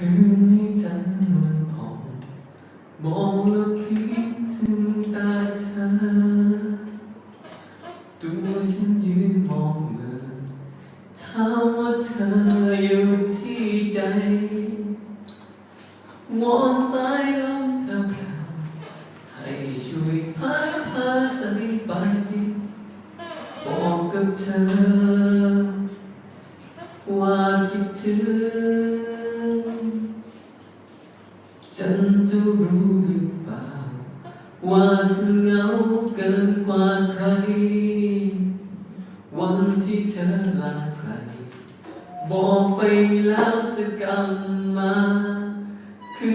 คืนนี้จันทร์นวลผ่องมองแล้วคิดถึงตาเธอ ตัวฉันยืนมองเมือถามว่าเธออยู่ที่ใดวอนสายลมแผ่วๆให้ช่วยพัดพาใจไปบอกกับเธอ ฉันจะรู้หรือเปล่า ว่าฉันเหงาเกินกว่าใคร วันที่เธอลาใคร บอกไปแล้วจะกลับมา คื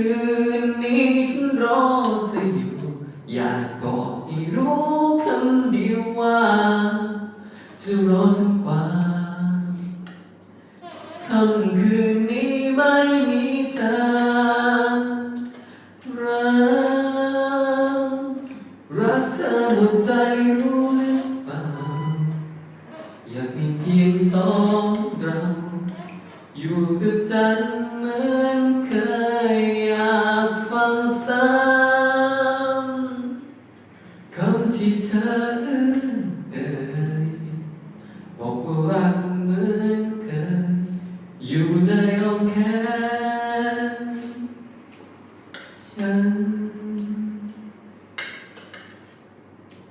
นนี้ฉันรอเธออยู่ อยากบอกให้รู้คำเดียวว่าจะรอจนกว่าค่ำคืนนี้ไม่มี หมดใจรู้หรือเปล่า อยากมีเพียงสองเรา อยู่กับฉันเหมือนเคยอยากฟังซ้ำคำที่เธอเอื้อนเอ่ยบอกว่ารักเหมือนเคยอยู่ในอ้อมแขนฉัน